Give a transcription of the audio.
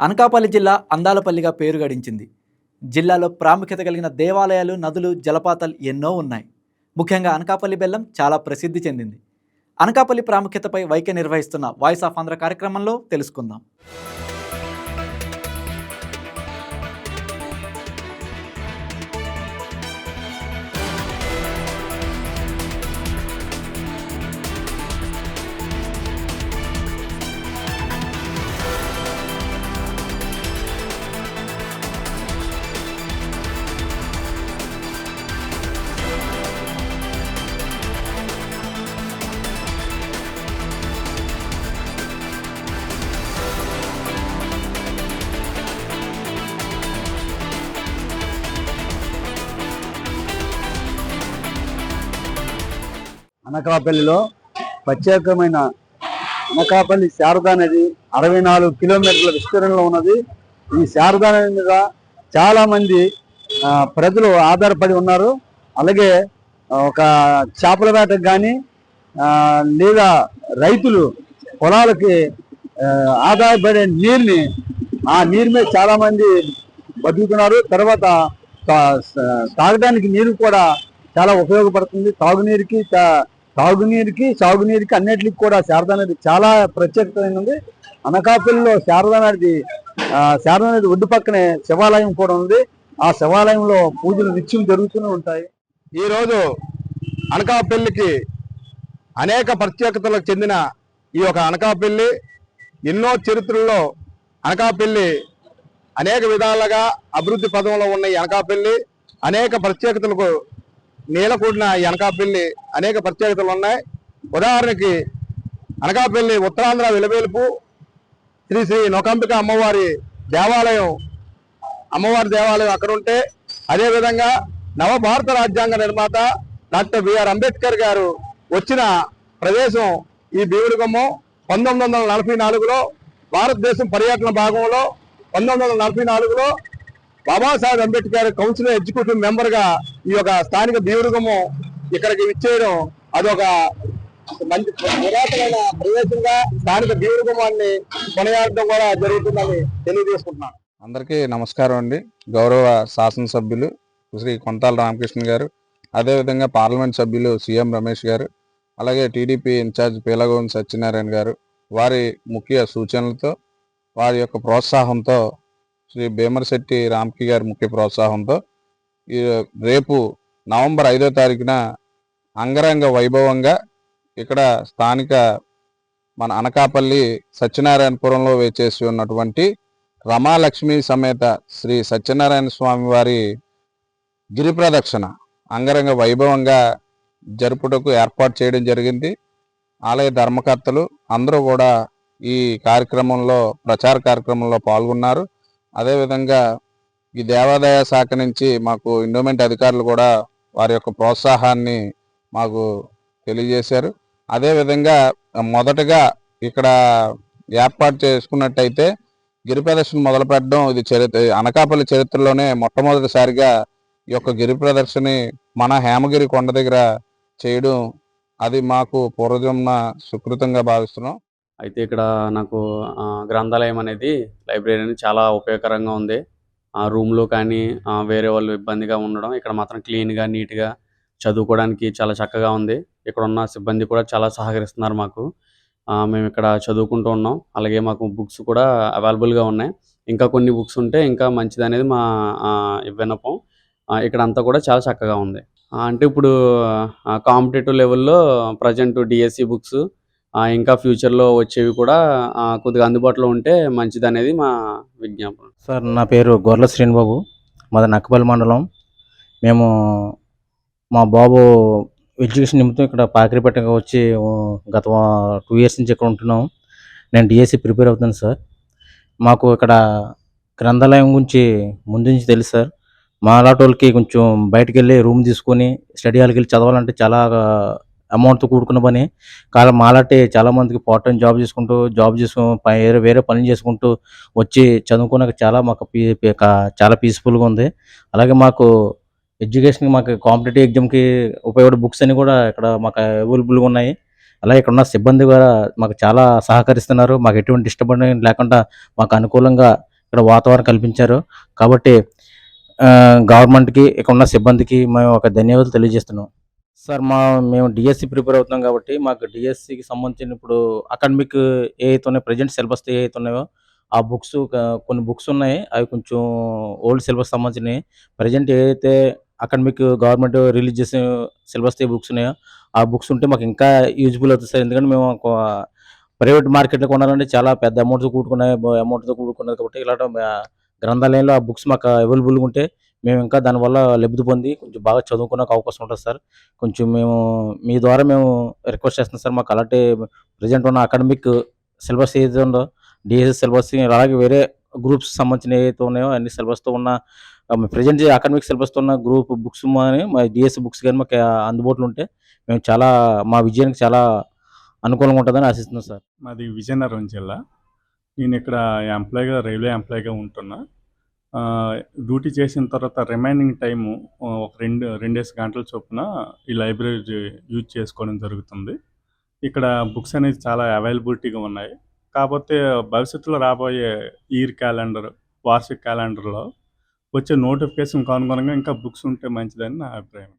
అనకాపల్లి జిల్లా అందాలపల్లిగా పేరు గడించింది. జిల్లాలో ప్రాముఖ్యత కలిగిన దేవాలయాలు నదులు జలపాతాలు ఎన్నో ఉన్నాయి. ముఖ్యంగా అనకాపల్లి బెల్లం చాలా ప్రసిద్ధి చెందింది. అనకాపల్లి ప్రాముఖ్యతపై వైఖ్య నిర్వహిస్తున్న వాయిస్ ఆఫ్ ఆంధ్ర కార్యక్రమంలో తెలుసుకుందాం. అనకాపల్లిలో ప్రత్యేకమైన అనకాపల్లి శారదా నది అరవై నాలుగు కిలోమీటర్ల విస్తీర్ణంలో ఉన్నది. ఈ శారదా నది మీద చాలామంది ప్రజలు ఆధారపడి ఉన్నారు. అలాగే ఒక చేపల వేటకు కానీ లేదా రైతులు పొలాలకి ఆదాయపడే నీరుని ఆ నీరు మీద చాలామంది బతుకుతున్నారు. తర్వాత తాగడానికి నీరు కూడా చాలా ఉపయోగపడుతుంది. తాగునీరుకి చా- తాగునీరుకి సాగునీరుకి అన్నిటికి కూడా శారదా నది చాలా ప్రత్యేకమైనది అనకాపల్లిలో శారదా నది శారదా నది ఒడ్డు పక్కనే శివాలయం కూడా ఉంది. ఆ శివాలయంలో పూజలు నిత్యం జరుగుతూనే ఉంటాయి. ఈ రోజు అనకాపల్లికి అనేక ప్రత్యేకతలకు చెందిన ఈ యొక్క అనకాపల్లి ఎన్నో చరిత్రల్లో అనకాపల్లి అనేక విధాలుగా అభివృద్ధి పదంలో ఉన్న ఈ అనకాపల్లి అనేక ప్రత్యేకతలకు నీలకూడిన ఈ అనకాపల్లి అనేక ప్రత్యేకతలు ఉన్నాయి. ఉదాహరణకి అనకాపల్లి ఉత్తరాంధ్ర విలవేలుపు శ్రీ శ్రీ నొకంబిక అమ్మవారి దేవాలయం అమ్మవారి దేవాలయం అక్కడ ఉంటే నవభారత రాజ్యాంగ నిర్మాత డాక్టర్ బిఆర్ అంబేద్కర్ గారు వచ్చిన ప్రదేశం ఈ భీముడిగమ్మం పంతొమ్మిది వందల నలభై నాలుగులో భారతదేశం పర్యటన భాగంలో పంతొమ్మిది వందల నలభై నాలుగులో బాబాసాహెబ్ అంబేద్కర్ కౌన్సిల్ ఎగ్జిక్యూటివ్ మెంబర్గా ఈ యొక్క స్థానిక భీముడిగమ్మం ఇక్కడికి విచ్చేయడం అదొక మంచి పురాతనమైన ప్రదేశంగా స్థానిక భీముడిగమ్మాన్ని కొనయాడడం కూడా జరుగుతుందని తెలియజేసుకుంటున్నాను. అందరికీ నమస్కారం అండి. గౌరవ శాసనసభ్యులు శ్రీ కొంతాల రామకృష్ణ గారు అదేవిధంగా పార్లమెంట్ సభ్యులు సీఎం రమేష్ గారు అలాగే టీడీపీ ఇన్ఛార్జ్ పీలగోన్ సత్యనారాయణ గారు వారి ముఖ్య సూచనలతో వారి యొక్క ప్రోత్సాహంతో శ్రీ భీమరశెట్టి రామ్కి గారి ముఖ్య ప్రోత్సాహంతో ఈ రేపు నవంబర్ ఐదో తారీఖున అంగరంగ వైభవంగా ఇక్కడ స్థానిక మన అనకాపల్లి సత్యనారాయణపురంలో వేచేసి ఉన్నటువంటి రమాలక్ష్మి సమేత శ్రీ సత్యనారాయణ స్వామి వారి గిరి ప్రదక్షిణ అంగరంగ వైభవంగా జరుపుటకు ఏర్పాటు చేయడం జరిగింది. ఆలయ ధర్మకర్తలు అందరూ కూడా ఈ కార్యక్రమంలో ప్రచార కార్యక్రమంలో పాల్గొన్నారు. అదేవిధంగా ఈ దేవాదాయ శాఖ నుంచి మాకు ఇండోమెంట్ అధికారులు కూడా వారి యొక్క ప్రోత్సాహాన్ని మాకు తెలియజేశారు. అదేవిధంగా మొదటగా ఇక్కడ ఏర్పాటు చేసుకున్నట్టయితే గిరి ప్రదర్శన మొదలు పెట్టడం ఇది చరిత్ర అనకాపల్లి చరిత్రలోనే మొట్టమొదటిసారిగా ఈ యొక్క గిరి ప్రదర్శని మన హేమగిరి కొండ దగ్గర చేయడం అది మాకు పూర్వజన్మ సుకృతంగా భావిస్తున్నాం. అయితే ఇక్కడ నాకు గ్రంథాలయం అనేది లైబ్రరీ అనేది చాలా ఉపయోగకరంగా ఉంది. ఆ రూమ్లో కానీ వేరే వాళ్ళు ఇబ్బందిగా ఉండడం ఇక్కడ మాత్రం క్లీన్గా నీట్గా చదువుకోవడానికి చాలా చక్కగా ఉంది. ఇక్కడ ఉన్న సిబ్బంది కూడా చాలా సహకరిస్తున్నారు మాకు. మేము ఇక్కడ చదువుకుంటూ ఉన్నాం. అలాగే మాకు బుక్స్ కూడా అవైలబుల్గా ఉన్నాయి. ఇంకా కొన్ని బుక్స్ ఉంటే ఇంకా మంచిది అనేది మా ఆ, విన్నపం. ఇక్కడ అంతా కూడా చాలా చక్కగా ఉంది. అంటే ఇప్పుడు కాంపిటేటివ్ లెవెల్లో ప్రజెంట్ డిఎస్సి బుక్స్ ఇంకా ఫ్యూచర్లో వచ్చేవి కూడా కొద్దిగా అందుబాటులో ఉంటే మంచిది అనేది మా విజ్ఞాపన. సార్ నా పేరు గొర్ల శ్రీనిబాబు. మాది నక్కపల్లి మండలం. మేము మా బాబు ఎడ్యుకేషన్ నిమిత్తం ఇక్కడ పాకిరిపేటకు వచ్చి గత టూ ఇయర్స్ నుంచి ఇక్కడ ఉంటున్నాం. నేను డిఎస్సి ప్రిపేర్ అవుతాను సార్. మాకు ఇక్కడ గ్రంథాలయం గురించి ముందు నుంచి తెలుసు సార్. మా అలాంటి వాళ్ళకి కొంచెం బయటకు వెళ్ళి రూమ్ తీసుకొని స్టడీ హాల్కి వెళ్ళి చదవాలంటే చాలా అమౌంట్తో కూడుకున్న పని. కాలం మాలాంటి చాలా మందికి పార్ట్ టైం జాబ్ చేసుకుంటూ జాబ్ చేసుకు వేరే వేరే పనులు చేసుకుంటూ వచ్చి చదువుకున్నాక చాలా మాకు పీ- కా- చాలా పీస్ఫుల్గా ఉంది. అలాగే మాకు ఎడ్యుకేషన్కి మాకు కాంపిటేటివ్ ఎగ్జామ్కి ఉపయోగపడే బుక్స్ అన్ని కూడా ఇక్కడ మాకు అవైలబుల్గా ఉన్నాయి. అలాగే ఇక్కడ ఉన్న సిబ్బంది కూడా మాకు చాలా సహకరిస్తున్నారు. మాకు ఎటువంటి డిస్టర్బెన్స్ లేకుండా మాకు అనుకూలంగా ఇక్కడ వాతావరణం కల్పించారు. కాబట్టి గవర్నమెంట్కి ఇక్కడ ఉన్న సిబ్బందికి మేము ఒక ధన్యవాదాలు తెలియజేస్తున్నాం. సార్ మా మేము డిఎస్సి ప్రిపేర్ అవుతున్నాం కాబట్టి మాకు డిఎస్సికి సంబంధించిన ఇప్పుడు అకాడమిక్ ఏ అయితే ఉన్నాయో ప్రజెంట్ సిలబస్ ఏ అయితే ఉన్నాయో ఆ బుక్స్ కొన్ని బుక్స్ ఉన్నాయి. అవి కొంచెం ఓల్డ్ సిలబస్ సంబంధించినవి ప్రజెంట్ ఏదైతే అకాడమిక్ గవర్నమెంట్ రిలీజ్ చేసిన సిలబస్ బుక్స్ ఉన్నాయో ఆ బుక్స్ ఉంటే మాకు ఇంకా యూజ్ఫుల్ అవుతుంది సార్. ఎందుకంటే మేము ప్రైవేట్ మార్కెట్లో కొనాలంటే చాలా పెద్ద అమౌంట్తో కూడుకున్నాయి అమౌంట్తో కూడుకున్నది కాబట్టి ఇలాంటి గ్రంథాలయంలో ఆ బుక్స్ మాకు అవైలబుల్గా ఉంటే మేము ఇంకా దానివల్ల లబ్ధి పొంది కొంచెం బాగా చదువుకునే అవకాశం ఉంటుంది సార్. కొంచెం మేము మీ ద్వారా మేము రిక్వెస్ట్ చేస్తున్నాం సార్. మాకు అలాంటి ప్రజెంట్ ఉన్న అకాడమిక్ సిలబస్ ఏదైతే ఉందో డిఎస్ఎస్ సిలబస్ అలాగే వేరే గ్రూప్స్ సంబంధించిన ఏవైతే ఉన్నాయో అన్ని సిలబస్తో ఉన్న ప్రజెంట్ అకాడమిక్ సిలబస్తో ఉన్న గ్రూప్ బుక్స్ కానీ మా డిఎస్సి బుక్స్ కానీ మాకు అందుబాటులో ఉంటే మేము చాలా మా విజయానికి చాలా అనుకూలంగా ఉంటుందని ఆశిస్తున్నాం సార్. మాది విజయనగరం జిల్లా. నేను ఇక్కడ ఎంప్లాయ్గా రైల్వే ఎంప్లాయ్గా ఉంటున్నా. డ్యూటీ చేసిన తర్వాత రిమైనింగ్ టైము ఒక రెండు రెండేసి గంటల చొప్పున ఈ లైబ్రరీ యూజ్ చేసుకోవడం జరుగుతుంది. ఇక్కడ బుక్స్ అనేది చాలా అవైలబిలిటీగా ఉన్నాయి. కాకపోతే భవిష్యత్తులో రాబోయే ఇయర్ క్యాలెండర్ వార్షిక క్యాలెండర్లో వచ్చే నోటిఫికేషన్ అనుగుణంగా ఇంకా బుక్స్ ఉంటే మంచిదని నా అభిప్రాయం.